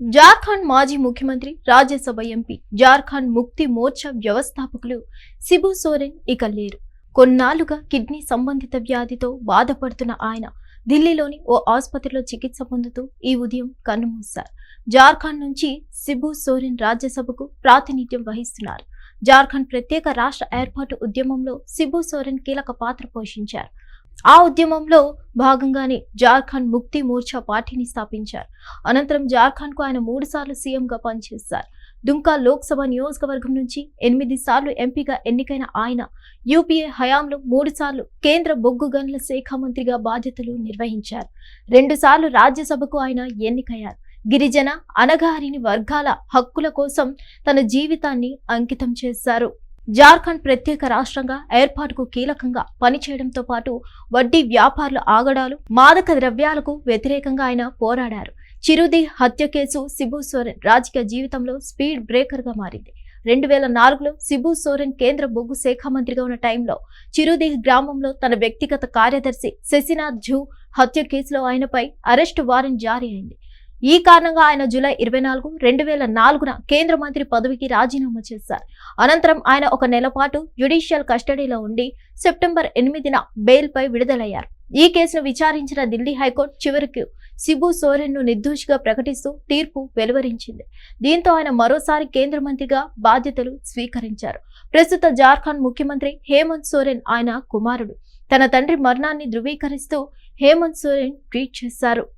జార్ఖండ్ మాజీ ముఖ్యమంత్రి రాజ్యసభ ఎంపీ జార్ఖండ్ ముక్తి మోర్చా వ్యవస్థాపకులు సిబు సోరెన్ ఇక లేరు. కొన్నాళ్ళుగా కిడ్నీ సంబంధిత వ్యాధితో బాధపడుతున్న ఆయన ఢిల్లీలోని ఓ ఆసుపత్రిలో చికిత్స పొందుతూ ఈ ఉదయం కన్నుమూశారు. జార్ఖండ్ నుంచి సిబు సోరెన్ రాజ్యసభకు ప్రాతినిధ్యం వహిస్తున్నారు. జార్ఖండ్ ప్రత్యేక రాష్ట్ర ఏర్పాటు ఉద్యమంలో సిబు సోరెన్ కీలక పాత్ర పోషించారు. ఆ ఉద్యమంలో భాగంగానే జార్ఖండ్ ముక్తి మోర్చా పార్టీని స్థాపించారు. అనంతరం జార్ఖండ్కు ఆయన మూడు సార్లు సీఎంగా పనిచేశారు. దుంకా లోక్సభ నియోజకవర్గం నుంచి ఎనిమిది సార్లు ఎంపీగా ఎన్నికైన ఆయన యూపీఏ హయాంలో మూడు సార్లు కేంద్ర బొగ్గు గనుల శాఖ మంత్రిగా బాధ్యతలు నిర్వహించారు. రెండు సార్లు రాజ్యసభకు ఆయన ఎన్నికయ్యారు. గిరిజన అనగారిని వర్గాల హక్కుల కోసం తన జీవితాన్ని అంకితం చేశారు. జార్ఖండ్ ప్రత్యేక రాష్ట్రంగా ఏర్పాటుకు కీలకంగా పనిచేయడంతో పాటు వడ్డీ వ్యాపారుల ఆగడాలు మాదక ద్రవ్యాలకు వ్యతిరేకంగా ఆయన పోరాడారు. చిరుది హత్య కేసు సిబు సోరెన్ రాజకీయ జీవితంలో స్పీడ్ బ్రేకర్గా మారింది. రెండు వేల నాలుగులో సిబు సోరెన్ కేంద్ర బొగ్గు శాఖ మంత్రిగా ఉన్న టైంలో చిరుదిహ్ గ్రామంలో తన వ్యక్తిగత కార్యదర్శి శశినాథ్ జూ హత్య కేసులో ఆయనపై అరెస్టు వారెంట్ జారీ అయింది. ఈ కారణంగా ఆయన జూలై ఇరవై నాలుగు రెండు వేల నాలుగున కేంద్ర మంత్రి పదవికి రాజీనామా చేశారు. అనంతరం ఆయన ఒక నెల పాటు జ్యుడిషియల్ కస్టడీలో ఉండి సెప్టెంబర్ ఎనిమిదిన బెయిల్పై విడుదలయ్యారు. ఈ కేసును విచారించిన ఢిల్లీ హైకోర్టు చివరికి సిబు సోరెన్ను నిర్దోషిగా ప్రకటిస్తూ తీర్పు వెలువరించింది. దీంతో ఆయన మరోసారి కేంద్ర మంత్రిగా బాధ్యతలు స్వీకరించారు. ప్రస్తుత జార్ఖండ్ ముఖ్యమంత్రి హేమంత్ సోరెన్ ఆయన కుమారుడు. తన తండ్రి మరణాన్ని ధృవీకరిస్తూ హేమంత్ సోరెన్ ట్వీట్ చేశారు.